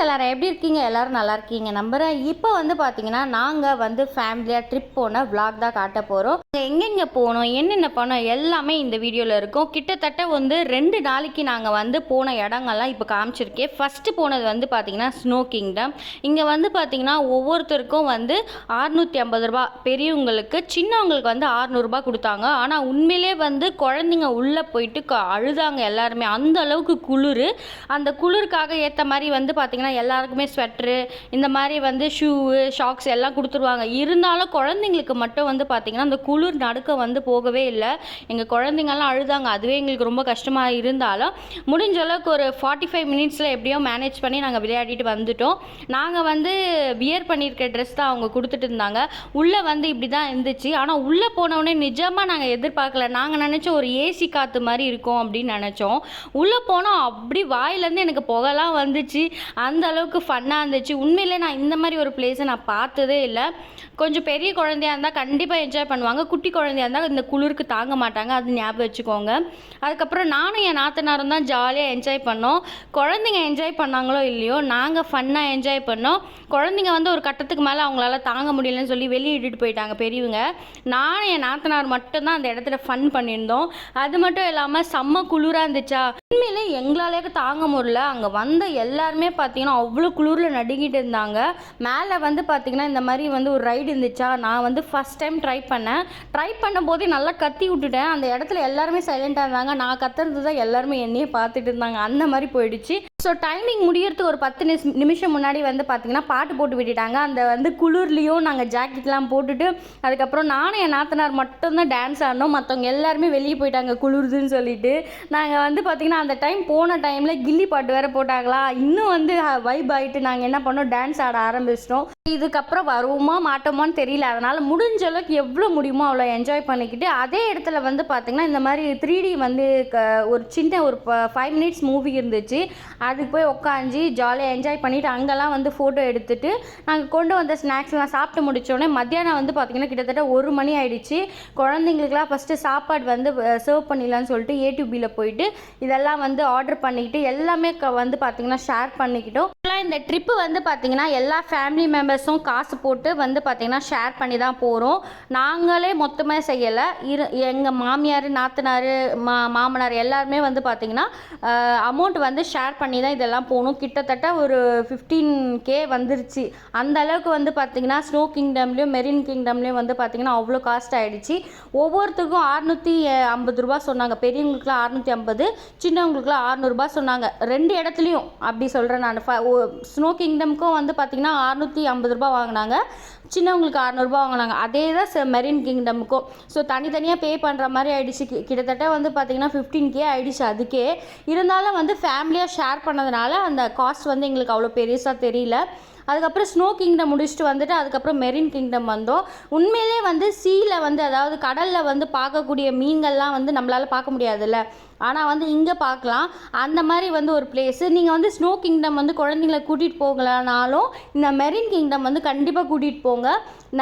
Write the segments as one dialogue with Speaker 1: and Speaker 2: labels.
Speaker 1: Friends எல்லாரும் எப்படி இருக்கீங்க? எல்லாரும் நல்லா இருக்கீங்க. நம்புறேன் இப்போ வந்து பார்த்தீங்கன்னா நாங்கள் வந்து ஃபேமிலியாக ட்ரிப் போன விளாக் தான் காட்ட போகிறோம் எங்கெங்கே போனோம்? என்னென்ன பண்ணோம்? எல்லாமே இந்த வீடியோவில் இருக்கும். கிட்டத்தட்ட வந்து ரெண்டு நாளைக்கு நாங்கள் வந்து போன இடங்கள்லாம் இப்போ காமிச்சிருக்கேன். ஃபஸ்ட்டு போனது வந்து பார்த்தீங்கன்னா ஸ்னோ கிங்டம் இங்கே வந்து பார்த்தீங்கன்னா ஒவ்வொருத்தருக்கும் வந்து அறுநூற்றி ஐம்பது ரூபா. பெரியவங்களுக்கு சின்னவங்களுக்கு வந்து அறுநூறுபா கொடுத்தாங்க. ஆனால் உண்மையிலே வந்து குழந்தைங்க உள்ளே போயிட்டு க- அழுதாங்க எல்லாருமே. அந்த அளவுக்கு குளிர். அந்த குளிருக்காக ஏற்ற மாதிரி வந்து பார்த்திங்கன்னா எல்லாருக்குமே ஸ்வெட்ரு இந்த மாதிரி வந்து ஷூவு ஷாக்ஸ் எல்லாம் கொடுத்துருவாங்க. இருந்தாலும் குழந்தைங்களுக்கு மட்டும் வந்து பார்த்திங்கன்னா அந்த குளிர் நடுக்க வந்து போகவே இல்லை. எங்கள் குழந்தைங்கள்லாம் அழுதாங்க. அதுவே எங்களுக்கு ரொம்ப கஷ்டமாக இருந்தாலும் முடிஞ்ச அளவுக்கு ஒரு ஃபார்ட்டி ஃபைவ் மினிட்ஸில் எப்படியோ மேனேஜ் பண்ணி நாங்கள் விளையாடிட்டு வந்துட்டோம். நாங்கள் வந்து வியர் பண்ணியிருக்க ட்ரெஸ் தான் அவங்க கொடுத்துட்டு இருந்தாங்க. உள்ளே வந்து இப்படி தான் இருந்துச்சு. ஆனால் உள்ளே போனவுடனே நிஜமாக நாங்கள் எதிர்பார்க்கல. நாங்கள் நினச்சோம் ஒரு ஏசி காற்று மாதிரி இருக்கும் அப்படின்னு நினச்சோம். உள்ளே போனால் அப்படி வாயிலேருந்து எனக்கு புகைலாம் வந்துச்சு. அந்த அளவுக்கு ஃபன்னாக இருந்துச்சு. உண்மையிலே நான் இந்த மாதிரி ஒரு பிளேஸை நான் பார்த்ததே இல்லை. கொஞ்சம் பெரிய குழந்தையா இருந்தால் கண்டிப்பாக என்ஜாய் பண்ணுவாங்க. குட்டி குழந்தையா இருந்தால் இந்த குளிருக்கு தாங்க மாட்டாங்க. அது ஞாபகம் வச்சுக்கோங்க. அதுக்கப்புறம் நானும் என் நாத்தனாரும் தான் ஜாலியாக என்ஜாய் பண்ணோம். குழந்தைங்க என்ஜாய் பண்ணாங்களோ இல்லையோ நாங்கள் ஃபன்னாக என்ஜாய் பண்ணோம். குழந்தைங்க வந்து ஒரு கட்டத்துக்கு மேலே அவங்களால தாங்க முடியலன்னு சொல்லி வெளியே இட்டுட்டு போயிட்டாங்க பெரியவங்க. நானும் என் நாத்தனார் மட்டும்தான் அந்த இடத்துல ஃபன் பண்ணியிருந்தோம். அது மட்டும் இல்லாமல் செம்ம குளிராக இருந்துச்சா. உண்மையிலே எங்களாலேயே தாங்க முடியல. அங்கே வந்த எல்லாருமே பார்த்தீங்கன்னா அவ்வளோ குளிரில் நடுங்கிட்டு இருந்தாங்க. மேலே வந்து பார்த்தீங்கன்னா இந்த மாதிரி வந்து ஒரு ரைடு இருந்துச்சா? நான் வந்து ஃபஸ்ட் டைம் ட்ரை பண்ணேன். ட்ரை பண்ணும்போதே நல்லா கத்தி விட்டுட்டேன். அந்த இடத்துல எல்லாருமே சைலண்டாக இருந்தாங்க. நான் கத்துறது தான் எல்லாருமே என்னையே பார்த்துட்டு இருந்தாங்க. அந்த மாதிரி போயிடுச்சு. ஸோ டைமிங் முடியறதுக்கு ஒரு பத்து நிமிஷம் முன்னாடி வந்து பார்த்தீங்கன்னா பாட்டு போட்டு விட்டுட்டாங்க. அந்த வந்து குளிர்லேயும் நாங்கள் ஜாக்கெட்லாம் போட்டுட்டு அதுக்கப்புறம் நானும் என் நாத்தனார் மட்டும்தான் டான்ஸ் ஆடினோம் மற்றவங்க எல்லாருமே வெளியே போயிட்டாங்க குளிருதுன்னு சொல்லிட்டு. நாங்கள் வந்து பார்த்தீங்கன்னா அந்த டைம் போன டைமில் கில்லி பாட்டு வேறு போட்டாங்களா? இன்னும் வந்து வைப் ஆகிட்டு நாங்கள் என்ன பண்ணோம்? டான்ஸ் ஆட ஆரம்பிச்சிட்டோம். இதுக்கப்புறம் வருவோமா மாட்டோமான்னு தெரியல. அதனால் முடிஞ்ச அளவுக்கு எவ்வளோ முடியுமோ அவ்வளோ என்ஜாய் பண்ணிக்கிட்டு அதே இடத்துல வந்து பார்த்திங்கன்னா இந்த மாதிரி த்ரீ டி வந்து க ஒரு சின்ன ஒரு ஃபைவ் மினிட்ஸ் மூவி இருந்துச்சு. அதுக்கு போய் உட்காந்து ஜாலியாக என்ஜாய் பண்ணிவிட்டு அங்கெல்லாம் வந்து ஃபோட்டோ எடுத்துட்டு நாங்கள் கொண்டு வந்த ஸ்நாக்ஸ்லாம் சாப்பிட்டு முடித்தோடனே மத்தியானம் வந்து பார்த்திங்கன்னா கிட்டத்தட்ட ஒரு மணி ஆயிடுச்சு. குழந்தைங்களுக்குலாம் ஃபஸ்ட்டு சாப்பாடு வந்து சர்வ் பண்ணிடலான்னு சொல்லிட்டு ஏடிபியில் போயிட்டு இதெல்லாம் வந்து ஆர்டர் பண்ணிக்கிட்டு எல்லாமே க- வந்து பார்த்திங்கன்னா ஷேர் பண்ணிக்கிட்டோம். இந்த ட்ரிப்பு வந்து பார்த்திங்கன்னா எல்லா ஃபேமிலி மெம்பர்ஸும் காசு போட்டு வந்து பார்த்திங்கன்னா ஷேர் பண்ணி தான் போகிறோம் நாங்களே மொத்தமாக செய்யலை. இரு எங்கள் மாமியார் நாத்தனார் மா மாமனார் எல்லாருமே வந்து பார்த்திங்கன்னா அமௌண்ட் வந்து ஷேர் பண்ணி தான் இதெல்லாம் போகணும் கிட்டத்தட்ட ஒரு ஃபிஃப்டீன் கே வந்துருச்சு. அந்த அளவுக்கு வந்து பார்த்திங்கன்னா ஸ்னோ கிங்டம்லேயும் மெரின் கிங்டம்லேயும் வந்து பார்த்திங்கன்னா அவ்வளோ காஸ்ட் ஆகிடுச்சு ஒவ்வொருத்துக்கும் அறுநூற்றி ஐம்பது ரூபா சொன்னாங்க. பெரியவங்களுக்குலாம் அறுநூற்றி ஐம்பது சின்னவங்களுக்குலாம் அறுநூறுபா சொன்னாங்க. ரெண்டு இடத்துலையும் அப்படி சொல்கிறேன் நான். ஸ்னோ கிங்டம்க்கும் வந்து பார்த்திங்கன்னா அறநூற்றி ஐம்பது ரூபா வாங்கினாங்க. சின்னவங்களுக்கு அறநூறுபா வாங்கினாங்க. அதே தான் மெரின் கிங்டமுக்கும் ஸோ தனித்தனியாக பே பண்ணுற மாதிரி ஆகிடுச்சு கி- கிட்டத்தட்ட வந்து பார்த்திங்கன்னா ஃபிஃப்டீன் கே ஆகிடுச்சு அதுக்கே. இருந்தாலும் வந்து ஃபேமிலியாக ஷேர் பண்ணதுனால அந்த காஸ்ட் வந்து எங்களுக்கு அவ்வளோ பெருசாக தெரியல. அதுக்கப்புறம் ஸ்னோ கிங்டம் முடிச்சுட்டு வந்துட்டு அதுக்கப்புறம் மெரின் கிங்டம் வந்தோம். உண்மையிலே வந்து சீல வந்து அதாவது கடலில் வந்து பார்க்கக்கூடிய மீன்கள்லாம் வந்து நம்மளால் பார்க்க முடியாதுல்ல. ஆனால் வந்து இங்கே பார்க்கலாம். அந்த மாதிரி வந்து ஒரு பிளேஸு நீங்கள் வந்து ஸ்னோ கிங்டம் வந்து குழந்தைங்கள கூட்டிகிட்டு போகலனாலும் இந்த மெரின் கிங்டம் வந்து கண்டிப்பாக கூட்டிகிட்டு போங்க.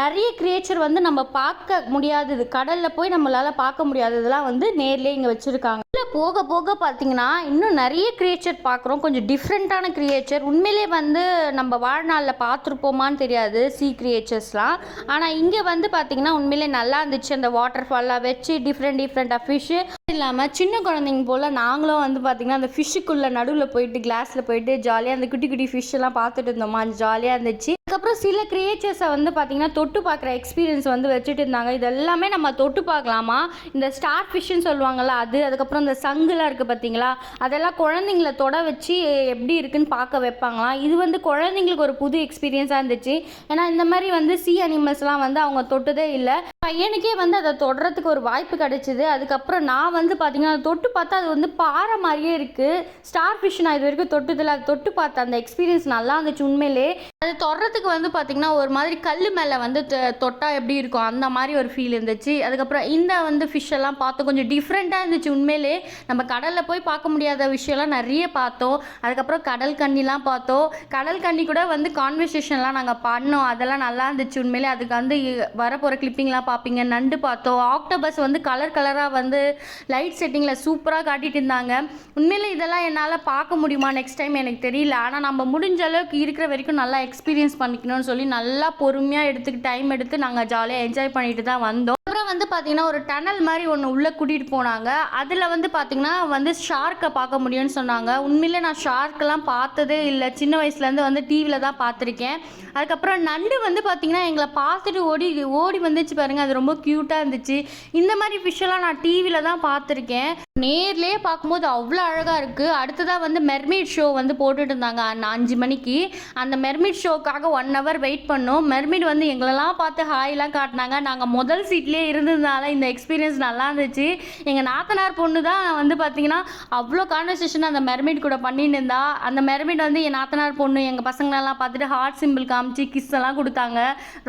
Speaker 1: நிறைய கிரியேச்சர் வந்து நம்ம பார்க்க முடியாதது கடலில் போய் நம்மளால் பார்க்க முடியாததெல்லாம் வந்து நேர்லேயே இங்கே வச்சுருக்காங்க. போக போக பார்த்தீங்கன்னா இன்னும் நிறைய கிரியேச்சர் பார்க்குறோம். கொஞ்சம் டிஃப்ரெண்ட்டான கிரியேச்சர் உண்மையிலே வந்து நம்ம வாழ்நாளில் பார்த்துருப்போமான்னு தெரியாது சீ கிரியேச்சர்ஸ்லாம் ஆனால் இங்கே வந்து பார்த்தீங்கன்னா உண்மையிலே நல்லா இருந்துச்சு. அந்த வாட்டர் ஃபால்லாம் வச்சு டிஃப்ரெண்ட் டிஃப்ரெண்ட்டாக ஃபிஷ்ஷு இல்லாமல் சின்ன குழந்தைங்க போல் நாங்களும் வந்து பார்த்திங்கன்னா அந்த ஃபிஷ்ஷுக்குள்ளே நடுவில் போயிட்டு கிளாஸில் போயிட்டு ஜாலியாக அந்த குட்டி குட்டி ஃபிஷ்ஷெல்லாம் பார்த்துட்டு இருந்தோமா? அது ஜாலியாக இருந்துச்சு. அதுக்கப்புறம் சில கிரியேச்சர்ஸை வந்து பார்த்திங்கன்னா தொட்டு பார்க்குற எக்ஸ்பீரியன்ஸ் வந்து வச்சுட்டு இருந்தாங்க. இது எல்லாமே நம்ம தொட்டு பார்க்கலாமா? இந்த ஸ்டார் ஃபிஷ்ஷுன்னு சொல்லுவாங்கள்ல அது அதுக்கப்புறம் இந்த சங்குலாம் இருக்குது பார்த்தீங்களா அதெல்லாம் குழந்தைங்கள தொட வச்சு எப்படி இருக்குன்னு பார்க்க வைப்பாங்களாம். இது வந்து குழந்தைங்களுக்கு ஒரு புது எக்ஸ்பீரியன்ஸாக இருந்துச்சு. ஏன்னா இந்த மாதிரி வந்து சி அனிமல்ஸ்லாம் வந்து அவங்க தொட்டதே இல்லை. பையனுக்கே வந்து அதை தொடுறதுக்கு ஒரு வாய்ப்பு கிடைச்சிது. அதுக்கப்புறம் நான் வந்து பார்த்தீங்கன்னா அதை தொட்டு பார்த்தா அது வந்து பாறை மாதிரியே இருக்குது ஸ்டார் ஃபிஷ் நான் இது வரைக்கும் தொட்டதில்ல. அது தொட்டு பார்த்தேன் அந்த எக்ஸ்பீரியன்ஸ் நல்லா இருந்துச்சு உண்மையிலே. அது தொடுறதுக்கு வந்து பார்த்திங்கன்னா ஒரு மாதிரி கல் மேலே வந்து தொ- தொட்டா எப்படி இருக்கும்? அந்த மாதிரி ஒரு ஃபீல் இருந்துச்சு. அதுக்கப்புறம் இந்த வந்து ஃபிஷ் எல்லாம் பார்த்தோம். கொஞ்சம் டிஃப்ரெண்ட்டாக இருந்துச்சு உண்மையிலே. நம்ம கடலில் போய் பார்க்க முடியாத விஷயம்லாம் நிறைய பார்த்தோம். அதுக்கப்புறம் கடல் கண்ணிலாம் பார்த்தோம். கடல் கண்ணி கூட வந்து கான்வர்சேஷன்லாம் நாங்கள் பண்ணோம். அதெல்லாம் நல்லா இருந்துச்சு உண்மையிலே. அதுக்கு வந்து வரப்போகிற கிளிப்பிங்லாம் பார்ப்பீங்க நண்டு பார்த்தோம். ஆக்டோபஸ் வந்து கலர் கலராக வந்து லைட் செட்டிங்கில் சூப்பராக காட்டிட்டு இருந்தாங்க. உண்மையிலே இதெல்லாம் என்னால் பார்க்க முடியுமா? நெக்ஸ்ட் டைம் எனக்கு தெரியல. ஆனால் நம்ம முடிஞ்ச அளவுக்கு இருக்கிற வரைக்கும் நல்லா எக்ஸ்பீரியன்ஸ் பண்ணிக்கணும்னு சொல்லி நல்லா பொறுமையாக எடுத்து டைம் எடுத்து நாங்கள் ஜாலியாக என்ஜாய் பண்ணிட்டு தான் வந்தோம். அப்புறம் வந்து பார்த்தீங்கன்னா ஒரு டனல் மாதிரி ஒன்று உள்ளே கூட்டிகிட்டு போனாங்க. அதில் வந்து பார்த்தீங்கன்னா வந்து ஷார்க்கை பார்க்க முடியும்னு சொன்னாங்க. உண்மையிலே நான் ஷார்க்கெல்லாம் பார்த்ததே இல்லை. சின்ன வயசுலேருந்து வந்து டிவியில் தான் பார்த்துருக்கேன். அதுக்கப்புறம் நண்டு வந்து பார்த்தீங்கன்னா எங்களை பார்த்துட்டு ஓடி ஓடி வந்துச்சு பாருங்கள் அது ரொம்ப க்யூட்டாக இருந்துச்சு. இந்த மாதிரி ஃபிஷ்ஷெல்லாம் நான் டிவியில் தான் பார்த்துருக்கேன். நேர்லேயே பார்க்கும்போது அவ்வளோ அழகாக இருக்குது அடுத்ததாக வந்து மெர்மிட் ஷோ வந்து போட்டுட்டு இருந்தாங்க. அஞ்சு மணிக்கு. அந்த மெர்மிட் ஷோக்காக ஒன் ஹவர் வெயிட் பண்ணோம். மெர்மிட் வந்து எங்களெல்லாம் பார்த்து ஹாய்லாம் காட்டினாங்க. நாங்கள் முதல் சீட்லேயே இருந்ததுனால இந்த எக்ஸ்பீரியன்ஸ் நல்லா இருந்துச்சு. எங்கள் நாத்தனார் பொண்ணு தான் வந்து பார்த்தீங்கன்னா அவ்வளோ கான்வர்சேஷன் அந்த மெர்மிட் கூட பண்ணிட்டு இருந்தா. அந்த மெர்மிட் வந்து என் நாத்தனார் பொண்ணு எங்கள் பசங்களெல்லாம் பார்த்துட்டு ஹார்ட் சிம்பிள் காமிச்சு கிஸ் எல்லாம் கொடுத்தாங்க.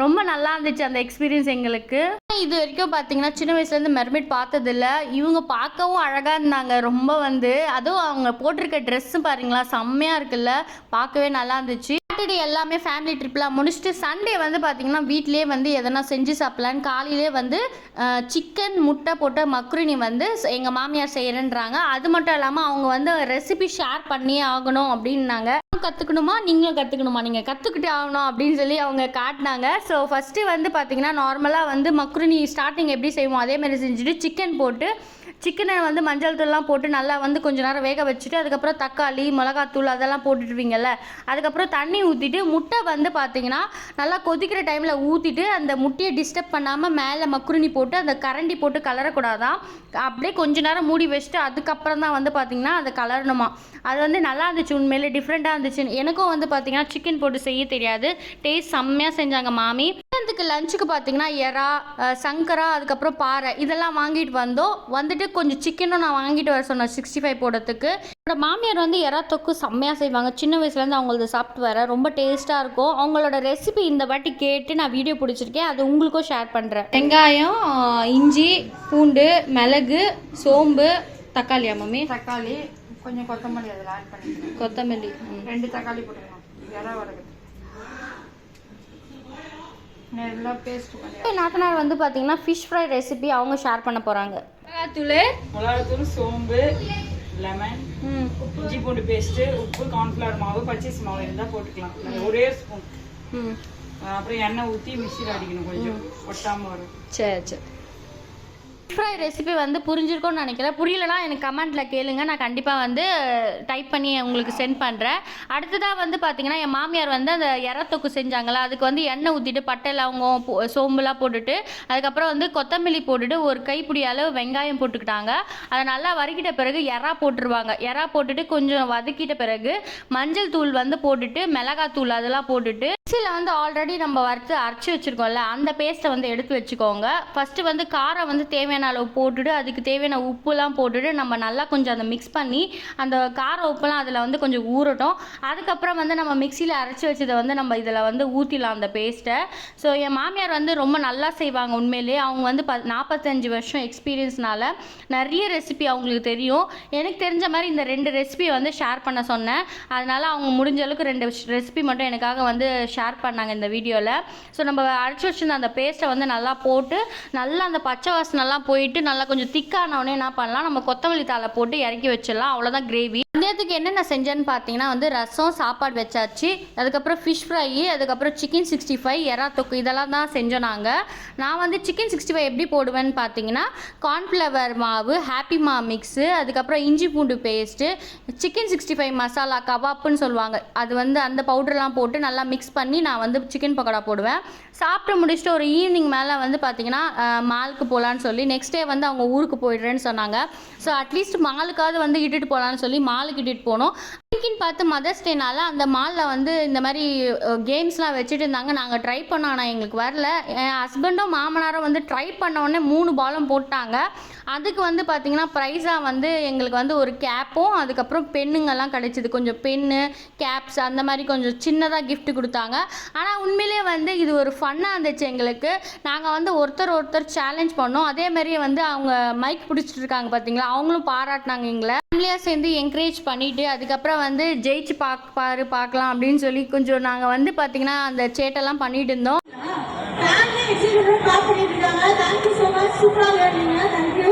Speaker 1: ரொம்ப நல்லா இருந்துச்சு அந்த எக்ஸ்பீரியன்ஸ் எங்களுக்கு. இது வரைக்கும் பார்த்தீங்கன்னா சின்ன வயசுலேருந்து மெர்மிட் பார்த்ததில்ல. இவங்க பார்க்கவும் அழகாக அழகாக இருந்தாங்க. ரொம்ப வந்து அதுவும் அவங்க போட்டிருக்க ட்ரெஸ்ஸு பாருங்களா செம்மையாக இருக்குல்ல. பார்க்கவே நல்லா இருந்துச்சு. சாட்டர்டே எல்லாமே ஃபேமிலி ட்ரிப்லாம் முடிச்சுட்டு சண்டே வந்து பார்த்திங்கன்னா வீட்டிலே வந்து எதனா செஞ்சு சாப்பிட்லான்னு காலையிலே வந்து சிக்கன் முட்டை போட்ட மக்ருனி வந்து எங்கள் மாமியார் செய்கிறேன்றாங்க அது மட்டும் இல்லாமல் அவங்க வந்து ரெசிபி ஷேர் பண்ணியே ஆகணும் அப்படின்னாங்க. கற்றுக்கணுமா நீங்களும் கற்றுக்கணுமா நீங்கள் கற்றுக்கிட்டு ஆகணும் அப்படின்னு சொல்லி அவங்க காட்டினாங்க. ஸோ ஃபஸ்ட்டு வந்து பார்த்தீங்கன்னா நார்மலாக வந்து மக்ருனி ஸ்டார்டிங் எப்படி செய்வோம் அதே மாதிரி செஞ்சுட்டு சிக்கன் போட்டு சிக்கனை வந்து மஞ்சள் தூள்லாம் போட்டு நல்லா வந்து கொஞ்ச நேரம் வேக வச்சுட்டு அதுக்கப்புறம் தக்காளி மிளகாத்தூள் அதெல்லாம் போட்டுட்டுருவீங்கல்ல? அதுக்கப்புறம் தண்ணி ஊற்றிட்டு முட்டை வந்து பார்த்தீங்கன்னா நல்லா கொதிக்கிற டைமில் ஊற்றிட்டு அந்த முட்டையை டிஸ்டர்ப் பண்ணாமல் மேலே மக்குருணி போட்டு அந்த கரண்டி போட்டு கலரக்கூடாதான் அப்படியே கொஞ்ச நேரம் மூடி வச்சுட்டு அதுக்கப்புறம் தான் வந்து பார்த்தீங்கன்னா அதை கலரணுமா? அது வந்து நல்லா இருந்துச்சு உண்மையிலே டிஃப்ரெண்ட்டாக இருந்துச்சு. எனக்கும் வந்து பார்த்தீங்கன்னா சிக்கன் போட்டு செய்ய தெரியாது. டேஸ்ட் செம்மையாக செஞ்சாங்க மாமி. மதியானத்துக்கு லஞ்சுக்கு பார்த்தீங்கன்னா எறா சங்கரா அதுக்கப்புறம் பாறை இதெல்லாம் வாங்கிட்டு வந்தோம். வந்துட்டு கொஞ்சம் சிக்கனும் நான் வாங்கிட்டு வர சொன்னேன் சிக்ஸ்டி ஃபைவ் போடுறதுக்கு. என்னோட மாமியார் வந்து எறா தொக்கு செம்மையாக செய்வாங்க. சின்ன வயசுலேருந்து அவங்களது சாப்பிட்டு வர ரொம்ப டேஸ்ட்டாக இருக்கும். அவங்களோட ரெசிபி இந்த வாட்டி கேட்டு நான் வீடியோ பிடிச்சிருக்கேன். அது உங்களுக்கும் ஷேர் பண்ணுறேன் வெங்காயம் இஞ்சி பூண்டு மிளகு சோம்பு தக்காளியா மம்மி?
Speaker 2: தக்காளி கொஞ்சம் கொத்தமல்லி அதில் ஆட் பண்ணிக்கணும்.
Speaker 1: கொத்தமல்லி.
Speaker 2: ரெண்டு தக்காளி நல்லா பேஸ்ட் பண்ணி
Speaker 1: நாத்தனார் வந்து பார்த்தீங்கன்னா ஃபிஷ் ஃப்ரை ரெசிபி அவங்க ஷேர் பண்ண போகிறாங்க மிளகாத்தூள்.
Speaker 3: மிளகாத்தூள் சோம்பு லெமன் இஞ்சி பூண்டு பேஸ்ட்டு உப்பு கார்ன்ஃப்ளவர் மாவு பச்சரிசி மாவு இருந்தால் போட்டுக்கலாம். ஒரே ஸ்பூன் அப்புறம் எண்ணெய் ஊற்றி மிக்சியில் அடிக்கணும் கொஞ்சம். ஒட்டாமல் வரும்.
Speaker 1: சரி சரி. ஃப்ரை ரெசிபி வந்து புரிஞ்சிருக்கும்னு நினைக்கிறேன். புரியலனா எனக்கு கமெண்ட்டில் கேளுங்க. நான் கண்டிப்பாக வந்து டைப் பண்ணி உங்களுக்கு சென்ட் பண்ணுறேன் அடுத்ததாக வந்து பார்த்தீங்கன்னா என் மாமியார் வந்து அந்த இறத்தொக்கு செஞ்சாங்களா அதுக்கு வந்து எண்ணெய் ஊற்றிட்டு பட்டை லவங்கம் போ- சோம்புலாம் போட்டுட்டு அதுக்கப்புறம் வந்து கொத்தமல்லி போட்டுட்டு ஒரு கைப்பிடி அளவு வெங்காயம் போட்டுக்கிட்டாங்க. அதை நல்லா வதக்கிட்ட பிறகு எறா போட்டுருவாங்க. எறா போட்டுட்டு கொஞ்சம் வதக்கிட்ட பிறகு மஞ்சள் தூள் வந்து போட்டுட்டு மிளகாய் தூள் அதெல்லாம் போட்டுட்டு மிக்சியில் வந்து ஆல்ரெடி நம்ம வறுத்து அரைச்சி வச்சுருக்கோம்ல அந்த பேஸ்ட்டை வந்து எடுத்து வச்சுக்கோங்க. ஃபஸ்ட்டு வந்து காரம் வந்து தேவையான அளவு போட்டுட்டு அதுக்கு தேவையான உப்புலாம் போட்டுட்டு நம்ம நல்லா கொஞ்சம் அதை மிக்ஸ் பண்ணி அந்த கார உப்புலாம் அதில் வந்து கொஞ்சம் ஊறட்டும். அதுக்கப்புறம் வந்து நம்ம மிக்சியில் அரைச்சி வச்சதை வந்து நம்ம இதில் வந்து ஊற்றிடலாம் அந்த பேஸ்ட்டை ஸோ என் மாமியார் வந்து ரொம்ப நல்லா செய்வாங்க உண்மையிலேயே. அவங்க வந்து ப நாற்பத்தஞ்சு வருஷம் எக்ஸ்பீரியன்ஸ்னால நிறைய ரெசிபி அவங்களுக்கு தெரியும். எனக்கு தெரிஞ்ச மாதிரி இந்த ரெண்டு ரெசிபியை வந்து ஷேர் பண்ண சொன்னேன். அதனால் அவங்க முடிஞ்ச அளவுக்கு ரெண்டு ரெசிபி மட்டும் எனக்காக வந்து ஷேர் பண்ணாங்க இந்த வீடியோவில் ஸோ நம்ம அரைச்சி வச்சிருந்த அந்த பேஸ்ட்டை வந்து நல்லா போட்டு நல்லா அந்த பச்சை வாசனைலாம் போயிட்டு நல்லா கொஞ்சம் திக்கானவொடனே என்ன பண்ணலாம்? நம்ம கொத்தமல்லி தாளை போட்டு இறக்கி வச்சிடலாம். அவ்வளோதான் கிரேவி மதியத்துக்கு என்னென்ன செஞ்சேன்னு பார்த்தீங்கன்னா வந்து ரசம் சாப்பாடு வச்சாச்சு. அதுக்கப்புறம் ஃபிஷ் ஃப்ரை அதுக்கப்புறம் சிக்கன் சிக்ஸ்டி ஃபைவ் எறா தொக்கு இதெல்லாம் தான் செஞ்சோம் நாங்கள் நான் வந்து சிக்கன் சிக்ஸ்டி ஃபைவ் எப்படி போடுவேன்னு பார்த்தீங்கன்னா கார்ன்ஃப்ளவர் மாவு ஹாப்பி மா மிக்ஸு அதுக்கப்புறம் இஞ்சி பூண்டு paste chicken sixty five masala கபாப்புன்னு சொல்லுவாங்க. அது வந்து அந்த பவுடர்லாம் போட்டு நல்லா மிக்ஸ் பண்ணி நான் வந்து சிக்கன் பக்கோடா போடுவேன். சாப்பிட்டு முடிச்சுட்டு ஒரு ஈவினிங் மேலே வந்து பார்த்தீங்கன்னா மாலுக்கு போகலான்னு சொல்லி நெக்ஸ்ட் டே வந்து அவங்க ஊருக்கு போயிடுறேன்னு சொன்னாங்க. ஸோ அட்லீஸ்ட் மாலுக்காவது வந்து இட்டுட்டு போகலான்னு சொல்லி மாலுக்கு இட்டுட்டு போனோம். இன்னைக்குன்னு பார்த்து மதர்ஸ் டேனால அந்த மாலில் வந்து இந்த மாதிரி கேம்ஸ்லாம் வச்சுட்டு இருந்தாங்க. நாங்கள் ட்ரை பண்ணோம் ஆனால் எங்களுக்கு வரல. என் ஹஸ்பண்டும் மாமனாரும் வந்து ட்ரை பண்ண உடனே மூணு பாலும் போட்டாங்க. அதுக்கு வந்து பார்த்தீங்கன்னா ப்ரைஸாக வந்து எங்களுக்கு வந்து ஒரு கேப்பும் அதுக்கப்புறம் பெண்ணுங்கெல்லாம் கிடைச்சிது. கொஞ்சம் பென்னு கேப்ஸ் அந்த மாதிரி கொஞ்சம் சின்னதாக கிஃப்ட் கொடுத்தாங்க. ஆனால் உண்மையிலேயே வந்து இது ஒரு ஃபன்னாக இருந்துச்சு எங்களுக்கு. நாங்கள் வந்து ஒருத்தர் ஒருத்தர் சேலஞ்ச் பண்ணோம். அதே மாதிரியே வந்து அவங்க மைக் பிடிச்சிட்டு இருக்காங்க பார்த்தீங்களா அவங்களும் பாராட்டினாங்க எங்களை. ஃபேமிலியாக சேர்ந்து என்கரேஜ் பண்ணிவிட்டு அதுக்கப்புறம் வந்து ஜெயிச்சு பாக் பாரு பார்க்கலாம் அப்படின்னு சொல்லி கொஞ்சம் நாங்கள் வந்து பார்த்தீங்கன்னா அந்த சேட்டெல்லாம் பண்ணிட்டு இருந்தோம்.
Speaker 4: ஃபேமிலி எக்ஸிபிஷன் பண்ணிட்டு இருக்காங்க. தேங்க்யூ ஸோ மச் சூப்பராக விளையாடுறீங்க தேங்க்யூ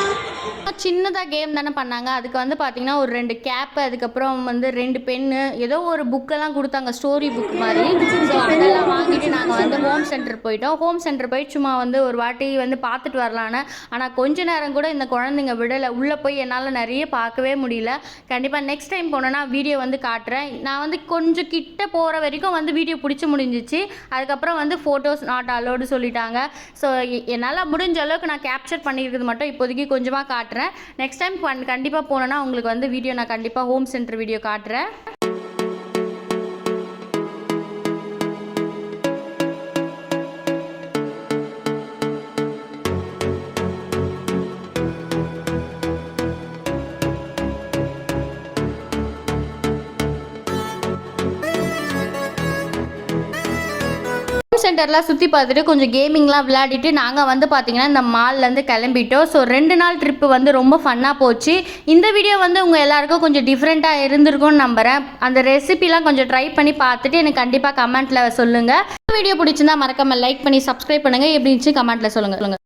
Speaker 1: சின்னதாக கேம் தானே பண்ணாங்க. அதுக்கு வந்து பார்த்தீங்கன்னா ஒரு ரெண்டு கேப்பு அதுக்கப்புறம் வந்து ரெண்டு பென்னு ஏதோ ஒரு புக்கெல்லாம் கொடுத்தாங்க ஸ்டோரி புக் மாதிரி. ஸோ அதெல்லாம் வாங்கிட்டு நாங்கள் வந்து ஹோம் சென்டர் போயிட்டோம். ஹோம் சென்டர் போய் சும்மா வந்து ஒரு வாட்டி வந்து பார்த்துட்டு வரலான்னு. ஆனால் கொஞ்ச நேரம் கூட இந்த குழந்தைங்க விடலை. உள்ளே போய் என்னால் நிறைய பார்க்கவே முடியல. கண்டிப்பாக நெக்ஸ்ட் டைம் போனேன்னா வீடியோ வந்து காட்டுறேன். நான் வந்து கொஞ்சம் கிட்ட போகிற வரைக்கும் வந்து வீடியோ பிடிச்சி முடிஞ்சிச்சு. அதுக்கப்புறம் வந்து ஃபோட்டோஸ் நாட் அலோடு சொல்லிட்டாங்க. ஸோ என்னால் முடிஞ்ச அளவுக்கு நான் கேப்சர் பண்ணியிருக்கிறது மட்டும் இப்போதைக்கு கொஞ்சமாக காட்டுறேன். நெக்ஸ்ட் டைம் கண்டிப்பாக போனோன்னா உங்களுக்கு வந்து வீடியோ நான் கண்டிப்பாக ஹோம் சென்டர் வீடியோ காட்டுறேன். சென்டர்லாம் சுற்றி பார்த்துட்டு கொஞ்சம் கேமிங்லாம் விளையாடிட்டு நாங்கள் வந்து பார்த்தீங்கன்னா இந்த மால்லேருந்து கிளம்பிட்டோம். ஸோ ரெண்டு நாள் ட்ரிப்பு வந்து ரொம்ப ஃபன்னாக போச்சு. இந்த வீடியோ வந்து உங்கள் எல்லாருக்கும் கொஞ்சம் டிஃப்ரெண்ட்டாக இருந்திருக்கும்னு நம்புகிறேன் அந்த ரெசிபிலாம் கொஞ்சம் ட்ரை பண்ணி பார்த்துட்டு எனக்கு கண்டிப்பாக கமெண்ட்டில் சொல்லுங்கள் வீடியோ பிடிச்சிருந்தா மறக்காமல் லைக் பண்ணி சப்ஸ்கிரைப் பண்ணுங்கள் எப்படி இருந்துச்சு கமெண்ட்டில் சொல்லுங்கள் சொல்லுங்கள்